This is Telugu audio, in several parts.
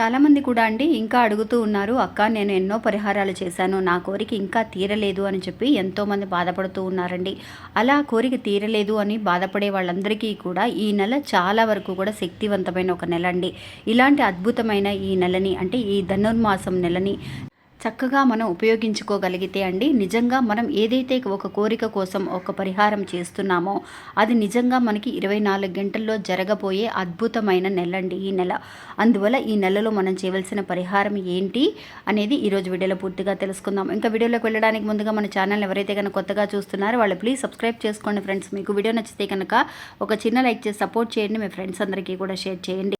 చాలామంది కూడా అండి ఇంకా అడుగుతూ ఉన్నారు అక్క నేను ఎన్నో పరిహారాలు చేశాను నా కోరిక ఇంకా తీరలేదు అని చెప్పి ఎంతోమంది బాధపడుతూ ఉన్నారండి. అలా కోరిక తీరలేదు అని బాధపడే వాళ్ళందరికీ కూడా ఈ నెల చాలా వరకు కూడా శక్తివంతమైన ఒక నెల అండి ఇలాంటి అద్భుతమైన ఈ నెలని అంటే ఈ ధనుర్మాసం నెలని చక్కగా మనం ఉపయోగించుకోగలిగితే అండి నిజంగా మనం ఏదైతే ఒక కోరిక కోసం ఒక పరిహారం చేస్తున్నామో అది నిజంగా మనకి ఇరవై నాలుగు గంటల్లో జరగబోయే అద్భుతమైన నెల అండి ఈ నెల. అందువల్ల ఈ నెలలో మనం చేయవలసిన పరిహారం ఏంటి అనేది ఈరోజు వీడియోలో పూర్తిగా తెలుసుకుందాం. ఇంకా వీడియోలోకి వెళ్ళడానికి ముందుగా మన ఛానల్ ఎవరైతే కనుక కొత్తగా చూస్తున్నారో వాళ్ళు ప్లీజ్ సబ్స్క్రైబ్ చేసుకోండి ఫ్రెండ్స్. మీకు వీడియో నచ్చితే కనుక ఒక చిన్న లైక్ చేసి సపోర్ట్ చేయండి. మీ ఫ్రెండ్స్ అందరికీ కూడా షేర్ చేయండి.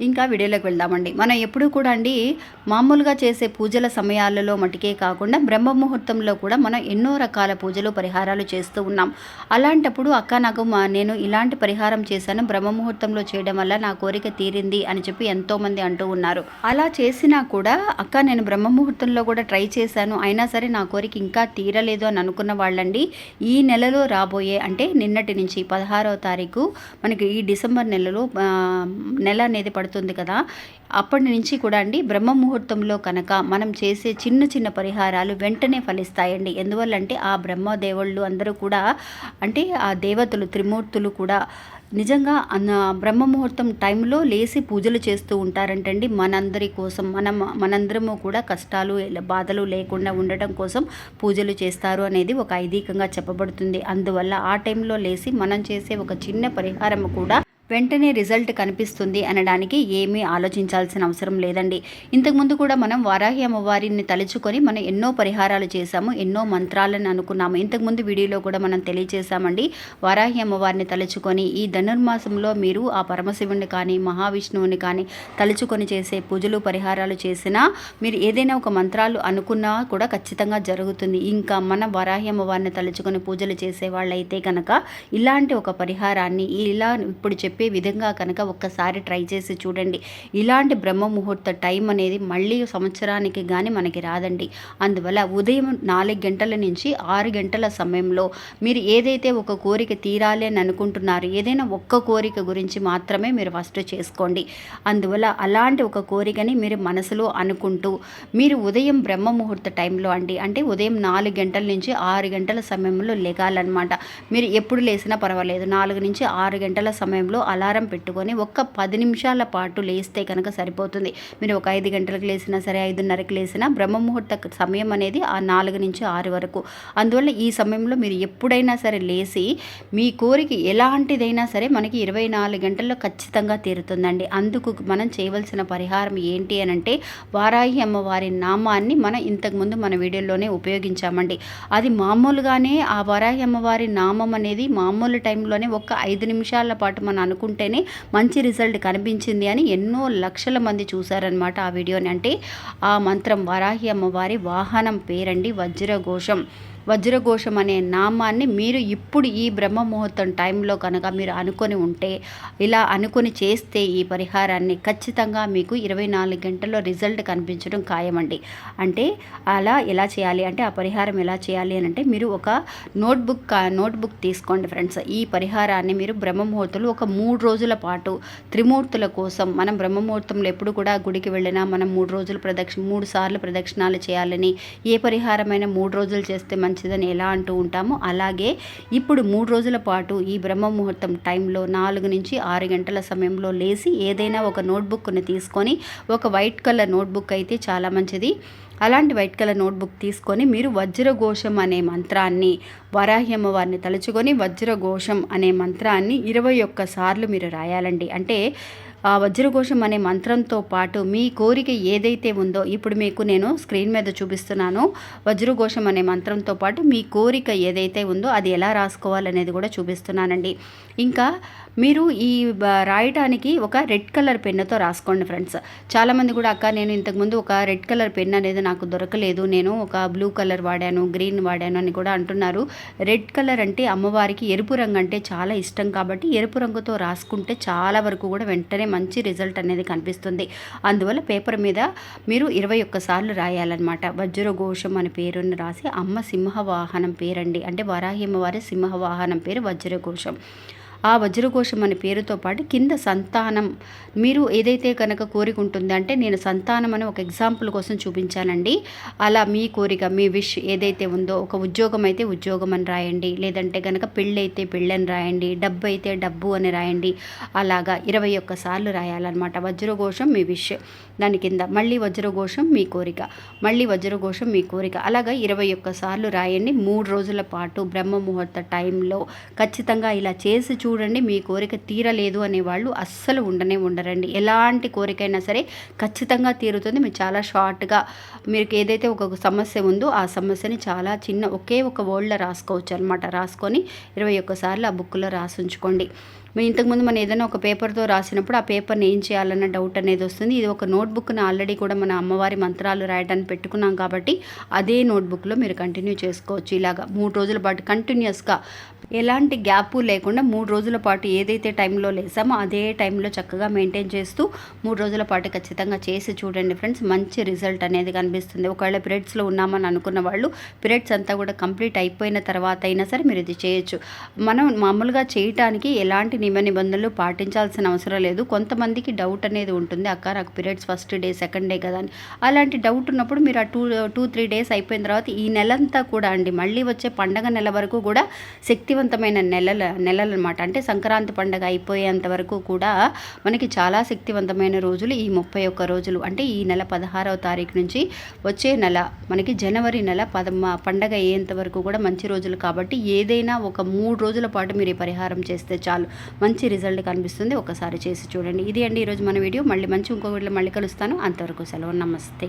ఇంకా వీడియోలోకి వెళ్దామండి. మనం ఎప్పుడూ కూడా అండి మామూలుగా చేసే పూజల సమయాలలో మటుకే కాకుండా బ్రహ్మ ముహూర్తంలో కూడా మనం ఎన్నో రకాల పూజలు పరిహారాలు చేస్తూ ఉన్నాం. అలాంటప్పుడు అక్క నాకు మా నేను ఇలాంటి పరిహారం చేశాను బ్రహ్మ ముహూర్తంలో చేయడం వల్ల నా కోరిక తీరింది అని చెప్పి ఎంతోమంది అంటూ ఉన్నారు. అలా చేసినా కూడా అక్క నేను బ్రహ్మ ముహూర్తంలో కూడా ట్రై చేశాను. అయినా సరే నా కోరిక ఇంకా తీరలేదు అని అనుకున్న వాళ్ళండి ఈ నెలలో రాబోయే అంటే నిన్నటి నుంచి పదహారవ తారీఖు మనకి ఈ డిసెంబర్ నెలలో నెల అనేది పడుతుంది కదా. అప్పటి నుంచి కూడా అండి బ్రహ్మ ముహూర్తంలో కనుక మనం చేసే చిన్న చిన్న పరిహారాలు వెంటనే ఫలిస్తాయండి. ఎందువల్లంటే ఆ బ్రహ్మ దేవుళ్ళు అందరూ కూడా అంటే ఆ దేవతలు త్రిమూర్తులు కూడా నిజంగా అన్న బ్రహ్మ ముహూర్తం టైంలో లేచి పూజలు చేస్తూ ఉంటారంటండి. మనందరి కోసం మనం మనందరము కూడా కష్టాలు బాధలు లేకుండా ఉండటం కోసం పూజలు చేస్తారు అనేది ఒక ఐదీకంగా చెప్పబడుతుంది. అందువల్ల ఆ టైంలో లేచి మనం చేసే ఒక చిన్న పరిహారం కూడా వెంటనే రిజల్ట్ కనిపిస్తుంది అనడానికి ఏమీ ఆలోచించాల్సిన అవసరం లేదండి. ఇంతకుముందు కూడా మనం వారాహి అమ్మవారిని తలుచుకొని మనం ఎన్నో పరిహారాలు చేశాము ఎన్నో మంత్రాలను అనుకున్నాము. ఇంతకుముందు వీడియోలో కూడా మనం తెలియజేశామండి వారాహి అమ్మవారిని తలుచుకొని ఈ ధనుర్మాసంలో మీరు ఆ పరమశివుని కానీ మహావిష్ణువుని కానీ తలుచుకొని చేసే పూజలు పరిహారాలు చేసినా మీరు ఏదైనా ఒక మంత్రాలు అనుకున్నా కూడా ఖచ్చితంగా జరుగుతుంది. ఇంకా మన వారాహి అమ్మవారిని తలుచుకొని పూజలు చేసే వాళ్ళైతే కనుక ఇలాంటి ఒక పరిహారాన్ని ఇలా ఇప్పుడు చెప్పే విధంగా కనుక ఒక్కసారి ట్రై చేసి చూడండి. ఇలాంటి బ్రహ్మ ముహూర్త టైం అనేది మళ్ళీ సంవత్సరానికి కానీ మనకి రాదండి. అందువల్ల ఉదయం నాలుగు గంటల నుంచి ఆరు గంటల సమయంలో మీరు ఏదైతే ఒక కోరిక తీరాలి అని అనుకుంటున్నారు ఏదైనా ఒక్క కోరిక గురించి మాత్రమే మీరు ఫస్ట్ చేసుకోండి. అందువల్ల అలాంటి ఒక కోరికని మీరు మనసులో అనుకుంటూ మీరు ఉదయం బ్రహ్మ ముహూర్త టైంలో అండి అంటే ఉదయం నాలుగు గంటల నుంచి ఆరు గంటల సమయంలో లెగాలన్నమాట. మీరు ఎప్పుడు లేసినా పర్వాలేదు. నాలుగు నుంచి ఆరు గంటల సమయంలో అలారం పెట్టుకొని ఒక్క పది నిమిషాల పాటు లేస్తే కనుక సరిపోతుంది. మీరు ఒక ఐదు గంటలకు లేసినా సరే ఐదున్నరకు లేసినా బ్రహ్మ ముహూర్త సమయం అనేది ఆ నాలుగు నుంచి ఆరు వరకు. అందువల్ల ఈ సమయంలో మీరు ఎప్పుడైనా సరే లేచి మీ కోరిక ఎలాంటిదైనా సరే మనకి ఇరవై నాలుగు గంటల్లో ఖచ్చితంగా తీరుతుందండి. అందుకు మనం చేయవలసిన పరిహారం ఏంటి అని అంటే వారాహి అమ్మవారి నామాన్ని మనం ఇంతకుముందు మన వీడియోలోనే ఉపయోగించామండి. అది మామూలుగానే ఆ వారాహి అమ్మవారి నామం అనేది మామూలు టైంలోనే ఒక ఐదు నిమిషాల పాటు మనం అనుకుంటేనే మంచి రిజల్ట్ కనిపించింది అని ఎన్నో లక్షల మంది చూశారనమాట ఆ వీడియోని. అంటే ఆ మంత్రం వరాహి అమ్మవారి వాహనం పేరండి వజ్రఘోషం. వజ్రఘోషం అనే నామాన్ని మీరు ఇప్పుడు ఈ బ్రహ్మ ముహూర్తం టైంలో కనుక మీరు అనుకొని ఉంటే ఇలా అనుకొని చేస్తే ఈ పరిహారాన్ని ఖచ్చితంగా మీకు ఇరవై నాలుగు గంటల్లో రిజల్ట్ కనిపించడం ఖాయమండి. అంటే అలా ఎలా చేయాలి? అంటే ఆ పరిహారం ఎలా చేయాలి అని అంటే మీరు ఒక నోట్బుక్ నోట్బుక్ తీసుకోండి ఫ్రెండ్స్. ఈ పరిహారాన్ని మీరు బ్రహ్మముహూర్తులు ఒక మూడు రోజుల పాటు త్రిమూర్తుల కోసం మనం బ్రహ్మ ముహూర్తంలో ఎప్పుడు కూడా గుడికి వెళ్ళినా మనం మూడు రోజులు ప్రదక్షిణ మూడు సార్లు ప్రదక్షిణాలు చేయాలని ఏ పరిహారమైన మూడు రోజులు చేస్తే మంచిదని ఎలా అంటూ ఉంటామో అలాగే ఇప్పుడు మూడు రోజుల పాటు ఈ బ్రహ్మ ముహూర్తం టైంలో నాలుగు నుంచి ఆరు గంటల సమయంలో లేచి ఏదైనా ఒక నోట్బుక్ని తీసుకొని ఒక వైట్ కలర్ నోట్బుక్ అయితే చాలా మంచిది. అలాంటి వైట్ కలర్ నోట్బుక్ తీసుకొని మీరు వజ్రఘోషం అనే మంత్రాన్ని వరాహ్యమ్మ వారిని తలుచుకొని వజ్రఘోషం అనే మంత్రాన్ని ఇరవై ఒక్క సార్లు మీరు రాయాలండి. అంటే ఆ వజ్రఘోషం అనే మంత్రంతో పాటు మీ కోరిక ఏదైతే ఉందో ఇప్పుడు మీకు నేను స్క్రీన్ మీద చూపిస్తున్నాను. వజ్రఘోషం అనే మంత్రంతో పాటు మీ కోరిక ఏదైతే ఉందో అది ఎలా రాసుకోవాలనేది కూడా చూపిస్తున్నానండి. ఇంకా మీరు ఈ రాయటానికి ఒక రెడ్ కలర్ పెన్నుతో రాసుకోండి ఫ్రెండ్స్. చాలామంది కూడా అక్క నేను ఇంతకుముందు ఒక రెడ్ కలర్ పెన్ అనేది నాకు దొరకలేదు. నేను ఒక బ్లూ కలర్ వాడాను గ్రీన్ వాడాను అని కూడా అంటున్నారు. రెడ్ కలర్ అంటే అమ్మవారికి ఎరుపు రంగు అంటే చాలా ఇష్టం కాబట్టి ఎరుపు రంగుతో రాసుకుంటే చాలా వరకు కూడా వెంటనే మంచి రిజల్ట్ అనేది కనిపిస్తుంది. అందువల్ల పేపర్ మీద మీరు ఇరవై ఒక్కసార్లు రాయాలన్నమాట. వజ్రఘోషం అనే పేరుని రాసి అమ్మ సింహ వాహనం పేరండి. అంటే వరాహి అమ్మవారి సింహ వాహనం పేరు వజ్రఘోషం ఆ వజ్రఘోషం అనే పేరుతో పాటు కింద సంతానం. మీరు ఏదైతే కనుక కోరిక ఉంటుంది అంటే నేను సంతానం అని ఒక ఎగ్జాంపుల్ కోసం చూపించానండి. అలా మీ కోరిక మీ విష్ ఏదైతే ఉందో ఒక ఉద్యోగం అయితే ఉద్యోగం అని రాయండి. లేదంటే కనుక పెళ్ళి అయితే పెళ్ళని రాయండి. డబ్బు అయితే డబ్బు అని రాయండి. అలాగా ఇరవై ఒక్కసార్లు రాయాలన్నమాట. వజ్రఘోషం మీ విష్ దాని కింద. మళ్ళీ వజ్రఘోషం మీ కోరిక. మళ్ళీ వజ్రఘోషం మీ కోరిక. అలాగా ఇరవై ఒక్కసార్లు రాయండి. మూడు రోజుల పాటు బ్రహ్మ ముహూర్త టైంలో ఖచ్చితంగా ఇలా చేసి చూ చూడండి మీ కోరిక తీరలేదు అనేవాళ్ళు అస్సలు ఉండనే ఉండరండి. ఎలాంటి కోరికైనా సరే ఖచ్చితంగా తీరుతుంది. మీరు చాలా షార్ట్గా మీకు ఏదైతే ఒక సమస్య ఉందో ఆ సమస్యని చాలా చిన్న ఒకే ఒక వర్డ్లో రాసుకోవచ్చు అనమాట రాసుకొని ఇరవై ఒక్కసార్లు ఆ బుక్లో రాసి ఉంచుకోండి మేము ఇంతకుముందు మనం ఏదైనా ఒక పేపర్తో రాసినప్పుడు ఆ పేపర్ని ఏం చేయాలన్న డౌట్ అనేది వస్తుంది. ఇది ఒక నోట్బుక్ని ఆల్రెడీ కూడా మన అమ్మవారి మంత్రాలు రాయడానికి పెట్టుకున్నాం కాబట్టి అదే నోట్బుక్లో మీరు కంటిన్యూ చేసుకోవచ్చు. ఇలాగా మూడు రోజుల పాటు కంటిన్యూస్గా ఎలాంటి గ్యాప్ లేకుండా మూడు రోజుల పాటు ఏదైతే టైంలో లేసామో అదే టైంలో చక్కగా మెయింటైన్ చేస్తూ మూడు రోజుల పాటు ఖచ్చితంగా చేసి చూడండి ఫ్రెండ్స్. మంచి రిజల్ట్ అనేది కనిపిస్తుంది. ఒకవేళ పీరియడ్స్లో ఉన్నామని అనుకున్న వాళ్ళు పీరియడ్స్ అంతా కూడా కంప్లీట్ అయిపోయిన తర్వాత అయినా సరే మీరు ఇది చేయొచ్చు. మనం మామూలుగా చేయటానికి ఎలాంటి నియమ నిబంధనలు పాటించాల్సిన అవసరం లేదు. కొంతమందికి డౌట్ అనేది ఉంటుంది. అక్క నాకు periods first day second day కదా అని. అలాంటి డౌట్ ఉన్నప్పుడు మీరు ఆ టూ టూ త్రీ డేస్ అయిపోయిన తర్వాత ఈ నెలంతా కూడా అండి మళ్ళీ వచ్చే పండగ నెల వరకు కూడా శక్తివంతమైన నెలల నెలలు అనమాట అంటే సంక్రాంతి పండగ అయిపోయేంత వరకు కూడా మనకి చాలా శక్తివంతమైన రోజులు ఈ ముప్పై ఒక్క రోజులు. అంటే ఈ నెల పదహారవ తారీఖు నుంచి వచ్చే నెల మనకి జనవరి నెల పదమ పండగ అయ్యేంత వరకు కూడా మంచి రోజులు. కాబట్టి ఏదైనా ఒక మూడు రోజుల పాటు మీరు ఈ పరిహారం చేస్తే చాలు. మంచి రిజల్ట్ కనిపిస్తుంది. ఒకసారి చేసి చూడండి. ఇది అండి ఈరోజు మన వీడియో. మళ్ళీ మంచి ఇంకో వీడియో మళ్ళీ కలుస్తాను. అంతవరకు సెలవు. నమస్తే.